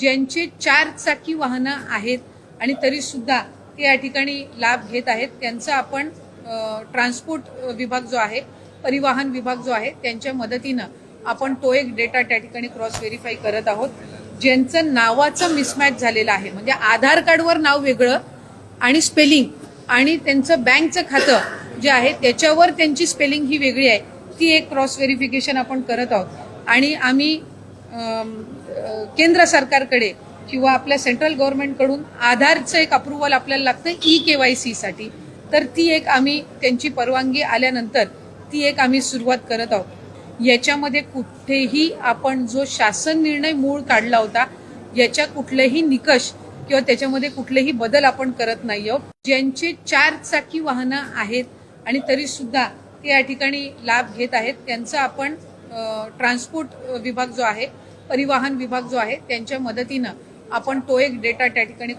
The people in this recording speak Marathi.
ज्यांचे चार चाकी वाहनं आहेत आणि तरी सुद्धा ते या ठिकाणी लाभ घेत आहेत. त्यांचा आपण ट्रान्सपोर्ट विभाग जो आहे परिवहन विभाग जो आहे त्यांच्या मदतीनं आपण तो एक डेटा त्या ठिकाणी क्रॉस व्हेरीफाय करत आहोत. ज्यांचं नावाचं मिसमॅच झालेलं आहे म्हणजे आधार कार्डवर नाव वेगळं आणि स्पेलिंग आणि त्यांचं बँकचं खातं जे आहे त्याच्यावर त्यांची स्पेलिंग ही वेगळी आहे. ती एक क्रॉस व्हेरिफिकेशन आपण करत आहोत. आणि आम्ही केंद्र सरकारकडे किंवा आपल्या सेंट्रल गव्हर्नमेंटकडून आधारचं एक अप्रुव्हल आपल्याला लागतं ई के वाय सीसाठी तर ती एक आम्ही त्यांची परवानगी आल्यानंतर ती एक आम्ही सुरुवात करत आहोत. याच्यामध्ये कुठेही आपण जो शासन निर्णय मूळ काढला होता याच्या कुठलेही निकष किंवा त्याच्यामध्ये कुठलेही बदल आपण करत नाही आहोत. ज्यांचे चार चाकी वाहनं आहेत आणि तरी सुद्धा ते या ठिकाणी लाभ घेत आहेत त्यांचा आपण ट्रान्सपोर्ट विभाग जो आहे परिवहन विभाग जो आहे त्यांच्या मदतीनं आपण तो एक डेटा त्या ठिकाणी